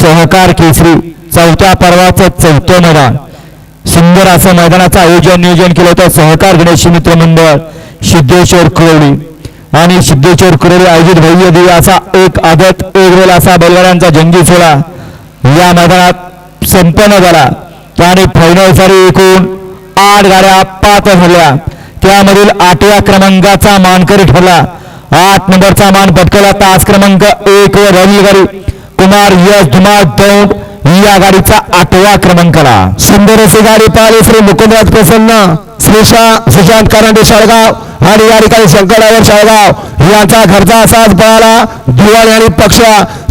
सहकार केसरी चौथ्या पर्वाचं चौथं मैदान. सुंदर असं मैदानाचं आयोजन नियोजन केलं होतं. सहकार गणेशी मित्र मंडळ सिद्धेश्वर कुरवली आणि सिद्धेश्वर कुरवली आयोजित भव्य देवी असा एक आदत एक वेळ असा बैलगाड्यांचा जंगी सोहळा या मैदानात संपन्न झाला. त्याने फायनल सारी एकूण आठ गाड्या पाच झाल्या त्यामधील आठव्या क्रमांकाचा मानकरी ठरला. आठ नंबरचा मान पटकवला. तास क्रमांक एक वर रवी गाडी. कुमार यश धुमाळ दौंड या गाडीचा आठवा क्रमांकाला सुंदर असे गाडी पाहिली श्री मुकुंदराज प्रसन्न. श्रीशा सुशांत कारांडे शाळगाव. आणि या ठिकाणी शंकरावर शाळगाव. यांचा घरचा असाच पळाला. धुवाण आणि पक्ष.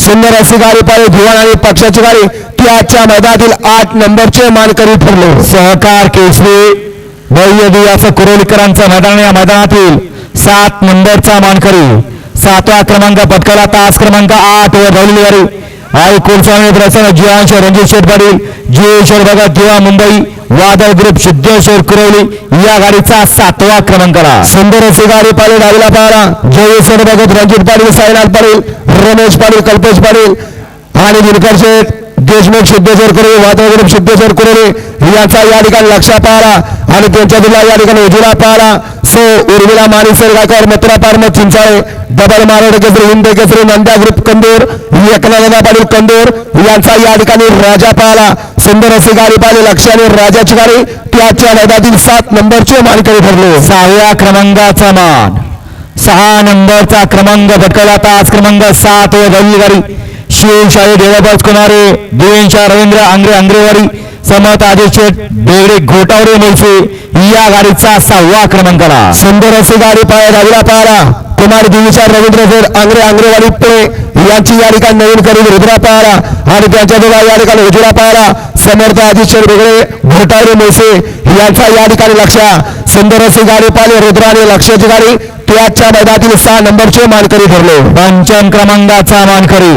सुंदर अशी गाडी पाहिली. धुवाण आणि पक्षाची गाडी. ती आजच्या मैदानातील आठ नंबरचे मानकरी ठरले. सहकार केसरी. भव्य दिव्याचं कुरोलीकरांचं मैदान या मैदानातील सात नंबरचा मानकरी. सातवा क्रमांक पटकाला तास क्रमांक आठ वर धावलेली गाडी आई कुलस्वामी प्रसन्न जीवांश रणजित शेठ पाटील जीवेश्वर भगत दिवा मुंबई. वादळ ग्रुप सिद्धेश्वर कुरवली. या गाडीचा सातवा क्रमांकाला. सुंदर अशी गाडी पाहिली डावीला पाहिला जयेश्वर भगत रणजित पाटील साईनाथ पाटील रमेश पाटील कल्पेश पाटील आणि दिनकर शेठ देशमुख शुद्धेश्वर कुरवे वादळ शुद्धेश्वर सिद्धेश्वर कुरवे या ठिकाणी लक्ष पाहला आणि त्यांच्या दिला या ठिकाणी उजुला पाहला सो उर्मिला मानेसर गायकवाड मथुरा पारमत चिंचाळे डबल मारड केसरी हिंद केसरी नंद्या ग्रुप कंदूर एकनाथा पाटील कंदूर यांचा या ठिकाणी राजा पाहला सुंदर असे गाडी पाहिली लक्षाने राजाची गाडी. त्याच्या मैदानातील सात नंबरची मानकरी ठरले. सहाव्या क्रमांकाचा मान. सहा नंबरचा क्रमांक भटकवला तास क्रमांक सात व गाडी शिवशाही देवाबाज कुमारे देवेंशा रवींद्र आंग्रे आंग्रेवाडी समत आदेश बेगडे घोटावरे मुळसे या गाडीचा सहावा क्रमांकाला सुंदर अशी गाडी पाया डावीला पाहिला कुमार दिविशा रवींद्र शेठ आंग्रे आंग्रेवाडी पुणे यांची या ठिकाणी नवीन खरेदी रुद्रा पाहिला आणि त्यांच्या दोघा या ठिकाणी उजळा पाहिला समर्थ आदिश्वर वेगळे घोटावरे मुळसे. यांचा या ठिकाणी लक्ष. सुंदर अशी गाडी पाहिली रुद्रा आणि लक्षाची गाडी. त्याच्या मैदानातील सहा नंबरचे मानकरी ठरले. पंचम क्रमांकाचा मानकरी.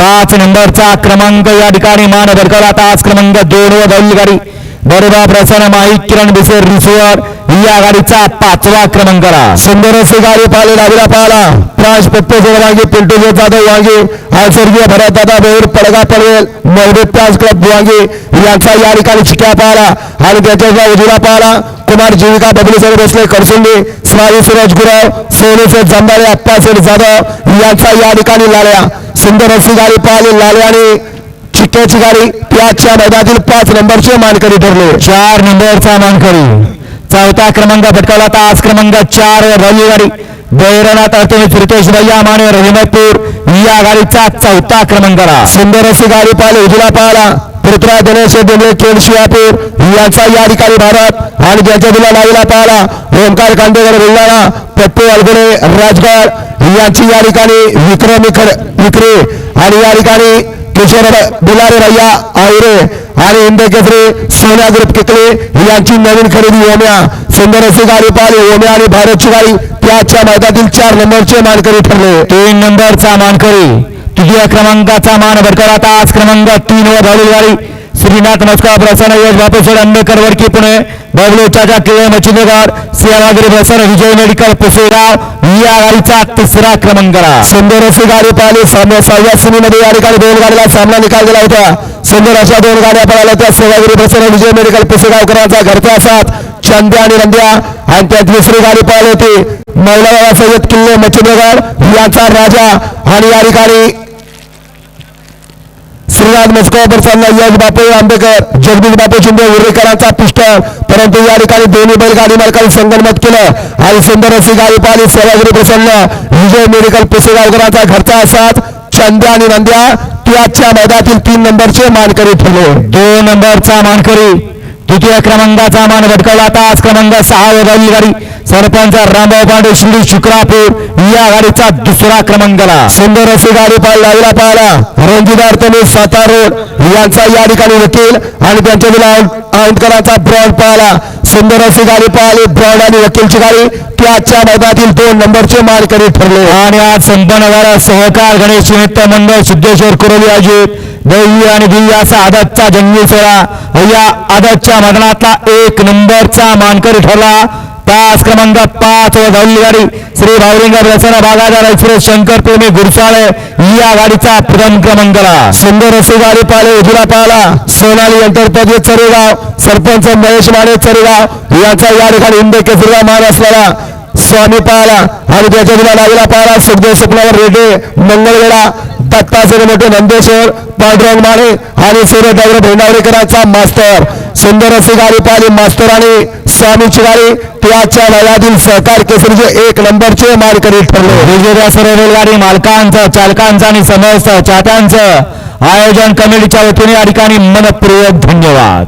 पाच नंबरचा क्रमांक या ठिकाणी मान भडकवला तास क्रमांक दोन व दौली गाडी बरोबा प्रसन्न माई किरण बिसेर रिसिवर या गाडीचा पाचवा क्रमांकाला सुंदर अशी गाडी पाहिली डावीला पाहिला प्राश पप्पे वांगी पिंटू जाधव वांगी स्वर्गीय भरत दादा बेऊर पडगा पडवेल मौलिक प्रास क्लब वांगी यांचा या ठिकाणी चिक्या पाहिला आणि त्याच्या उजुला पाहिला कुमार जीविका बबली सर बसले करसुंडी स्वामी सुरज गुराव, सोनू शेठ जंबाळे अप्पा शेठ जाधव यांचा या ठिकाणी लाल्या सुंदर अशी गाडी पाहिली लाल्या आणि चिक्क्याची गाडी. त्याच्या मैदानातील पाच नंबरचे मानकरी ठरले. चार नंबरचा मानकरी. चौथा क्रमांक भटकावला तास क्रमांक चार रवी गाडी. बैरनाथ अर्थमे फिरतेश भैया माने रहिमतपूर या गाडीचा चौथा क्रमांकाला. सुंदर अशी गाडी पाहिली उजला पाहिला पृथ्वीराज गणेश देवळे खेळ शिवापूर यांचा या ठिकाणी भारत आणि ज्याच्या दिला लागला पाहिला ओंकार कांदेकर बुलढाणा पप्पू अलगुणे राजगड यांची या ठिकाणी विक्रम विक्र विक्री आणि या ठिकाणी किशोर बुलारे भैया आयरे आणि इंद केसरी सोन्या ग्रुप किकले यांची नवीन खरेदी ओम्या. सुंदर अशी गाडी पाहिली ओम्या आणि भारतची गाडी त्याच्या मैदानातील चार नंबरचे मानकरी ठरले. तीन नंबरचा मानकरी. तृतीय क्रमांकाचा मान भडकवला तास क्रमांक तीन वर धावलेली गाडी श्रीनाथ नमस्कार प्रसन्न यश बापेश्वर आंबेकर वडकी पुणे. बबलू चाचा किळे मच्छिंद्रगड सेवागिरी प्रसन्न विजय मेडिकल पुसेगाव या गाडीचा तिसरा क्रमांक सुंदर अशी गाडी पाहिली. सामना सहाव्या सेमीमध्ये या ठिकाणी दोन गाडीला सामना निकाल दिला होता. सुंदर अशा दोन गाड्या पळाल्या त्या सेवागिरी प्रसन्न विजय मेडिकल पुसेगावकरांचा घरचा साथ चंद्या आणि रंद्या आणि त्यात दुसरी गाडी पाहिली होती. मौलाबाबा सय्यद किल्ले मच्छिंद्रगड यांचा राजा. आणि या ठिकाणी श्रीनाथ मस्को प्रसन्न यश बापू आंबेकर जगदीश बापू शिंदे उर्रेकरांचा पिस्टल परंतु या ठिकाणी दोन्ही बैलगाडी मालकांनी संगनमत केलं. आणि सुंदर अशी गाडी पाहिली सेवागिरी प्रसन्न. विजय मेडिकल पुसेगावकरांचा घरचा असाच चंद्या आणि नंद्या त्याच्या मैदानातील तीन नंबरचे मानकरी ठरले. दोन नंबरचा मानकरी. तृतीय क्रमांकाचा मान भटकवला तास क्रमांक सहा वर गाडी सरपंच रामभाऊ पांडे शिर्डी शुक्रापूर या गाडीचा दुसरा क्रमांकाला. सुंदर अशी गाडी पाहिली लावला पाहिला रणजिदार तने सातार यांचा या ठिकाणी वकील आणि त्यांच्या दिला औंधकरांचा ब्रॉड पाहिला सुंदर अशी गाडी पाहिली ब्रॉड आणि वकीलची गाडी. त्याच्या मैदानातील दोन नंबरचे मानकरी ठरले. आणि आज संपन्न झाला सहकार गणेश निमित्त मंडळ सिद्धेश्वर कुरोली अजित दैवी आणि दिव्य असा आदतचा जंगी सोहळा या आदतच्या मैदानातला एक नंबरचा मानकरी ठरला तास क्रमांक पाच व धावली गाडी श्री भावलिंग प्रसन्न बागादार एक्सप्रेस शंकर प्रेमी गुरसाळे या गाडीचा प्रथम क्रमांकाला सुंदर अशी गाडी पाहिले उजला पाहिला सोनाली अंतरपदी चरेगाव सरपंच महेश माने चरेगाव याचा या ठिकाणी इंदे केसरीला मान असलेला स्वामी पाहिला आणि त्याच्या दिला लागला पाहिला सुखदेव शुक्लावर रेड्डी मंगळवेळा दत्ताचे मोठे नंदेश्वर पांडुरंग माने आणि सूर्य सूर्यदागर भेंडावरेकरांचा मास्तर. सुंदर असे गाडी पाहिली मास्तर आणि स्वामीची गाडी. त्याच्या लढ्यातील सहकार केसरीचे एक नंबरचे मारकरी ठरले. वेगवेगळ्या सर्व रेलगाडी मालकांचं चालकांचं आणि समस्त चाहत्यांचं आयोजन कमिटीच्या वतीने या ठिकाणी मनपूर्वक धन्यवाद.